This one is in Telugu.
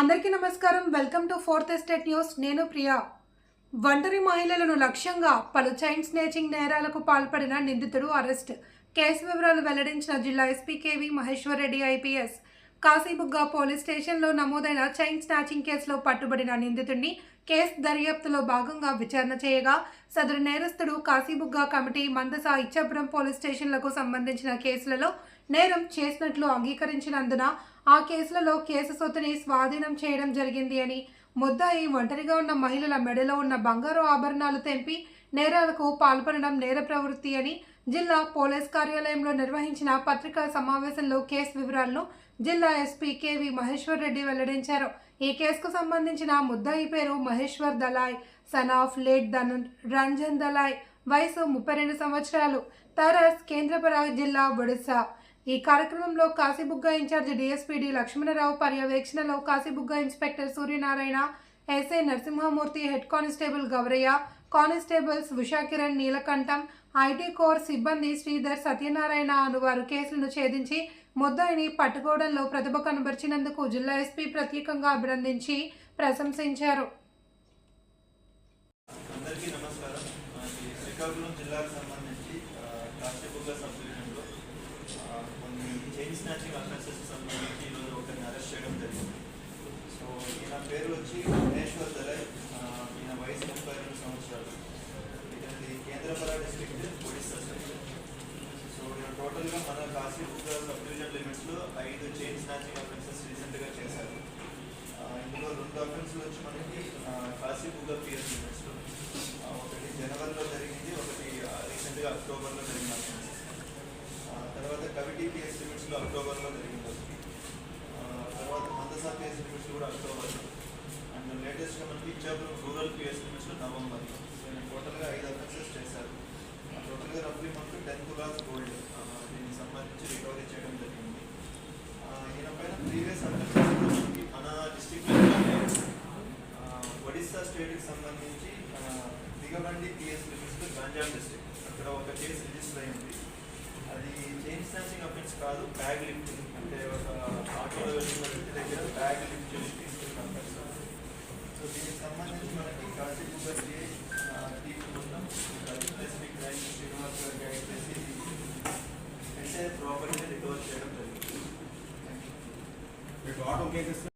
అందరికీ నమస్కారం. Welcome to fourth estate news. నేను ప్రియా. ఒంటరి మహిళలను లక్ష్యంగా పలు చైన్ స్నేచింగ్ నేరాలకు పాల్పడిన నిందితుడు అరెస్ట్. కేసు వివరాలు వెల్లడించిన జిల్లా SP K V Maheshwar Reddy IPS. Kasibugga police స్టేషన్లో నమోదైన చైన్ స్నాచింగ్ కేసులో పట్టుబడిన నిందితుడిని కేసు దర్యాప్తులో భాగంగా విచారణ చేయగా సదరు నేరస్తుడు కాశీబుగ్గ కమిటీ మందస ఇచ్చాపురం పోలీస్ స్టేషన్లకు సంబంధించిన కేసులలో నేరం చేసినట్లు అంగీకరించినందున ఆ కేసులలో కేసు సొత్తుని స్వాధీనం చేయడం జరిగింది అని ముద్దాయి ఒంటరిగా ఉన్న మహిళల మెడలో ఉన్న బంగారు ఆభరణాలు తెంపి నేరాలకు పాల్పడడం నేర ప్రవృత్తి అని జిల్లా పోలీస్ కార్యాలయంలో నిర్వహించిన పత్రికా సమావేశంలో కేసు వివరాలను జిల్లా ఎస్పీ కేవి మహేశ్వర్ రెడ్డి వెల్లడించారు. ఈ కేసుకు సంబంధించిన ముద్దాయి పేరు Maheshwar Dalai son of late Dhanu Ranjan Dalai వయసు ముప్పై రెండు సంవత్సరాలు. తరస్ కేంద్రపర జిల్లా ఒడిశా. ఈ కార్యక్రమంలో కాశీబుగ్గ ఇన్ఛార్జ్ డిఎస్పీడి లక్ష్మణరావు పర్యవేక్షణలో Kasibugga inspector Suryanarayana SI Narasimhamurthy head constable Gouraiah constables Ushakiran Neelakantam IT core సిబ్బంది శ్రీధర్ సత్యనారాయణ అనువారు కేసులను ఛేదించి ముద్దాయిని పట్టుకోవడంలో ప్రతిభ కనబరిచినందుకు జిల్లా ఎస్పీ ప్రత్యేకంగా అభినందించి ప్రశంసించారు. శ్రీకాకుళం జిల్లాకు సంబంధించి కాశీబుగ్గ సబ్ డివిజన్లో కొన్ని చైన్ స్నాచింగ్ అఫెన్సెస్ సంబంధించి ఈరోజు ఒకరిని అరెస్ట్ చేయడం జరిగింది. సో ఈయన పేరు వచ్చి మహేశ్వర్ దళాయ్ ఈయన వయసు ముప్పై రెండు సంవత్సరాలు. ఇది Kendrapara district Odisha state so ఈయన టోటల్గా మన కాశీబుగ్గ సబ్ డివిజన్ లిమిట్స్లో ఐదు చైన్ స్నాచింగ్ అఫెన్సెస్ రీసెంట్గా చేశారు. ఇందులో రెండు అఫెన్స్లు వచ్చి మనకి కాశీ కాశీబుగ్గ పిఎస్ లిమిట్స్లో ఒకటి జనవరిలో జరిగింది ఒకటి రీసెంట్గా అక్టోబర్లో జరిగిన అఫెన్స్ తర్వాత కవిటీ పిఎస్ లిమిట్స్లో అక్టోబర్లో జరిగింది. మందసా కూడా అండ్ లేటెస్ట్గా మనకి ఇచ్చాపురం రూరల్ పిఎస్ లిమిట్స్లో నవంబర్లో నేను టోటల్గా ఐదు అఫెన్సెస్ చేశారు. టోటల్గా రఫ్లీ మనకు టెన్ తులాస్ గోల్డ్ దీనికి సంబంధించి రికవరీ చేయడం జరిగింది. ఈయన పైన ప్రీవియస్ అఫెన్సెస్ మన డిస్ట్రిక్ట్లో ఒడిస్సా స్టేట్కి సంబంధించి Digapahandi PS register Ganjam district అక్కడ ఒక కేసు రిజిస్టర్ అయింది. అది చైన్ స్నాచింగ్ అఫెన్స్ కాదు బ్యాగ్ లిఫ్టింగ్ అంటే ఒక ఆటోలో వెళ్ళిన వ్యక్తి దగ్గర బ్యాగ్ లిఫ్ట్ చేసి తీసుకున్న అఫెన్స్ సో దీనికి సంబంధించి మనకి కాశీబుగ్గ టీం మొత్తం స్పెసిఫిక్ క్రైమ్ శ్రీనివాస్ గారు గైడ్ చేసి ఎంటైర్ ప్రాపర్టీని రికవర్ చేయడం జరిగింది థ్యాంక్ యూ మీకు ఆటో కేసెస్